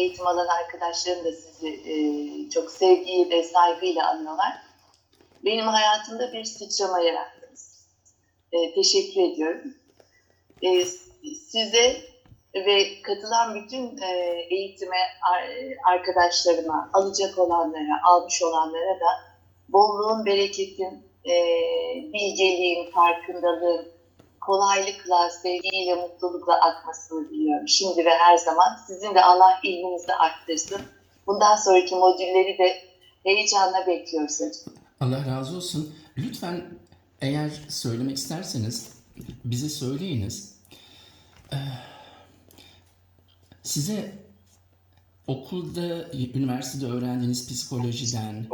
eğitim alan arkadaşlarım da sizi e, çok sevgiyle ve saygıyla anıyorlar. Benim hayatımda bir sıçrama yarattınız. E, teşekkür ediyorum. E, size ve katılan bütün e, eğitime ar- arkadaşlarıma, alacak olanlara, almış olanlara da bolluğun, bereketin, e, bilgeliğin, farkındalığın kolaylıkla, sevgiyle, mutlulukla akmasını diliyorum. Şimdi ve her zaman sizin de Allah ilminizi arttırsın. Bundan sonraki modülleri de heyecanla bekliyoruz. Allah razı olsun. Lütfen eğer söylemek isterseniz bize söyleyiniz. Ee, size okulda, üniversitede öğrendiğiniz psikolojiden,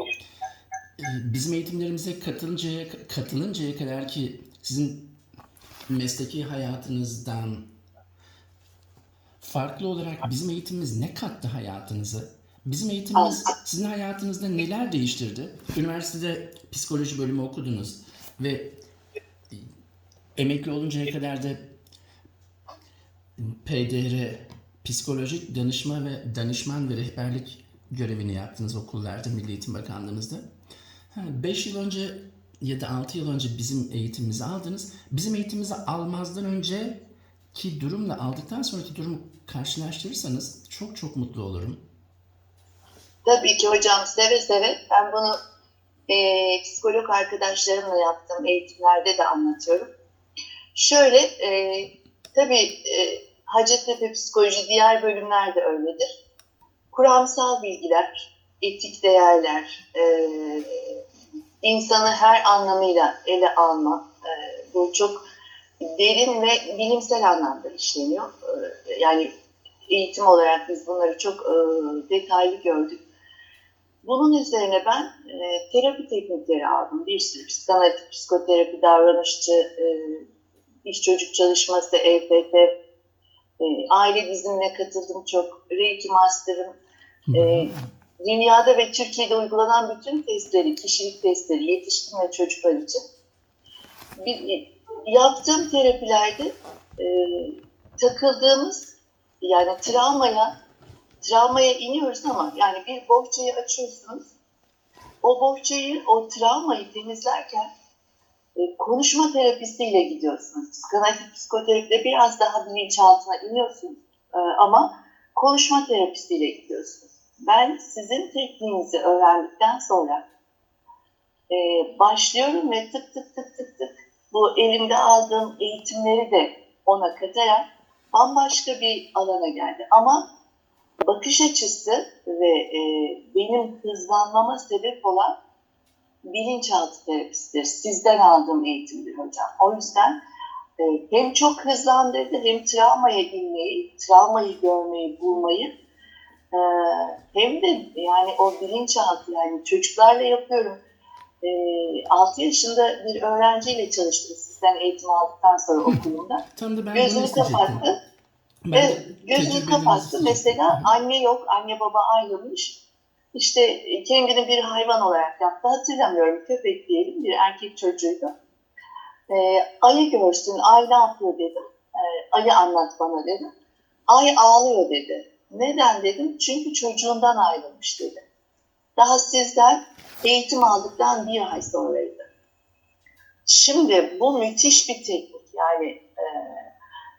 e, bizim eğitimlerimize katılıncaya, katılıncaya kadar ki sizin mesleki hayatınızdan farklı olarak bizim eğitimimiz ne kattı hayatınıza? Bizim eğitimimiz sizin hayatınızda neler değiştirdi? Üniversitede psikoloji bölümü okudunuz ve e, emekli oluncaya kadar da PDR psikolojik danışma ve danışman ve rehberlik görevini yaptınız okullarda Milli Eğitim Bakanlığımızda. 5 yıl önce ya da 6 yıl önce bizim eğitimimizi aldınız. Bizim eğitimimizi almazdan önce ki durumla aldıktan sonraki durumu karşılaştırırsanız çok çok mutlu olurum. Tabii ki hocam seve seve. Ben bunu e, psikolog arkadaşlarımla yaptığım eğitimlerde de anlatıyorum. Şöyle, e, tabii e, Hacettepe Psikoloji diğer bölümler de öyledir. Kuramsal bilgiler, etik değerler, e, insanı her anlamıyla ele alma, e, bu çok derin ve bilimsel anlamda işleniyor. E, yani eğitim olarak biz bunları çok e, detaylı gördük. Bunun üzerine ben e, terapi teknikleri aldım. Bir sürü psikanalitik, psikoterapi, davranışçı, e, iş çocuk çalışması, EFT, e, aile dizimine katıldım çok. Reiki Master'ım. E, dünyada ve Türkiye'de uygulanan bütün testleri, kişilik testleri yetişkin ve çocuklar için bir, yaptığım terapilerde e, takıldığımız yani travmaya travmaya iniyoruz ama yani bir bohçayı açıyorsunuz. O bohçayı, o travmayı temizlerken e, konuşma terapisiyle gidiyorsunuz. Psikanalitik psikoterapide biraz daha bilinçaltına iniyorsunuz e, ama konuşma terapisiyle gidiyorsunuz. Ben sizin tekniğinizi öğrendikten sonra e, başlıyorum ve tık tık tık tık tık bu elimde aldığım eğitimleri de ona katarak bambaşka bir alana geldi. Ama bakış açısı ve e, benim hızlanmama sebep olan bilinçaltı terapisidir. Sizden aldığım eğitimdir hocam. O yüzden e, hem çok hızlandırdı hem travmaya inmeyi, travmayı görmeyi, bulmayı e, hem de yani o bilinçaltı yani çocuklarla yapıyorum. E, 6 yaşında bir öğrenciyle çalıştım sizden eğitim aldıktan sonra okulumda. Tam da ben Gözünü kapattı. Ben Evet, gözünü kapattı. Mesela anne yok, anne baba ayrılmış. İşte kendini bir hayvan olarak yaptı. Hatırlamıyorum, köpek diyelim, bir erkek çocuğuydu. Ee, ayı görsün, ay ne yapıyor dedim. Ee, ayı anlat bana dedim. Ay ağlıyor dedi. Neden dedim? Çünkü çocuğundan ayrılmış dedi. Daha sizden eğitim aldıktan bir ay sonraydı. Şimdi bu müthiş bir teknik. Yani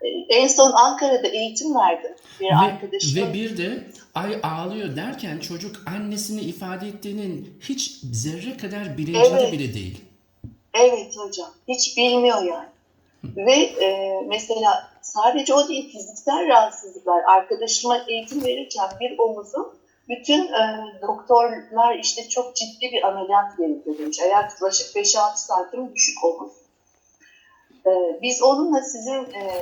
e, en son Ankara'da eğitim verdim. Bir Ve, arkadaşım. ve bir de ay ağlıyor derken çocuk annesini ifade ettiğinin hiç zerre kadar bilincinde Evet. bile değil. Evet hocam. Hiç bilmiyor yani. Ve e, mesela sadece o değil fiziksel rahatsızlıklar. Arkadaşıma eğitim verirken bir omuzum bütün e, doktorlar işte çok ciddi bir ameliyat gerekiyor demiş. Yaklaşık 5-6 santim düşük omuz. E, biz onunla sizin e,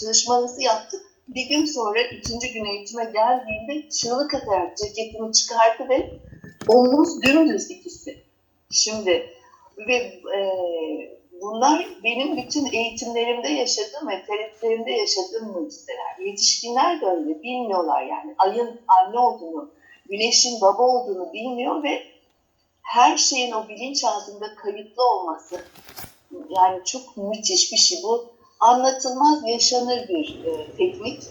çalışmanızı yaptık. Bir gün sonra ikinci gün eğitime geldiğinde çığlık atarak ceketini çıkardı ve omuz dümdüz ikisi. Şimdi ve e, bunlar benim bütün eğitimlerimde yaşadığım ve terapilerimde yaşadığım mucizeler. Yetişkinler de öyle bilmiyorlar yani. Ayın anne olduğunu, güneşin baba olduğunu bilmiyor ve her şeyin o bilinç altında kayıtlı olması yani çok müthiş bir şey bu. Anlatılmaz yaşanır bir e, teknik.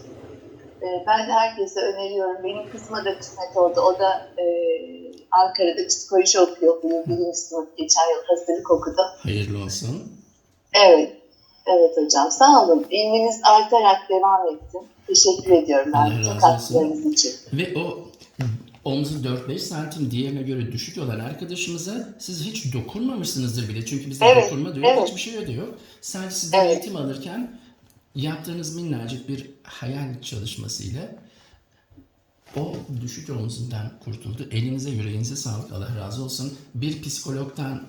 e, ben herkese öneriyorum. Benim kızıma da kısmet oldu. O da e, Ankara'da psikoloji okuyor. Bilim, birinci sınıf geçen yıl hazırlık okudu. Hayırlı olsun. Evet. Evet hocam. Sağ olun. İlminiz artarak devam etsin. Teşekkür ediyorum ben katkılarınız için. Ve o omzu 4-5 santim diğerine göre düşük olan arkadaşımıza siz hiç dokunmamışsınızdır bile. Çünkü bizde Evet, dokunma diyor, evet. hiçbir şey de yok. Sadece sizden Evet. eğitim alırken yaptığınız minnacık bir hayal çalışmasıyla o düşük omzundan kurtuldu. Elinize yüreğinize sağlık Allah razı olsun. Bir psikologdan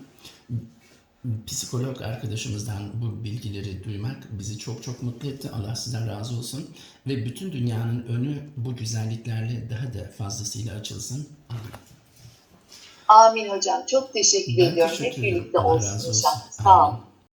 psikolog arkadaşımızdan bu bilgileri duymak bizi çok çok mutlu etti. Allah sizden razı olsun. Ve bütün dünyanın önü bu güzelliklerle daha da fazlasıyla açılsın. Amin. Amin hocam. Çok teşekkür Ben ediyorum. teşekkür Hep birlikte Allah olsun olsun. Sağ olun.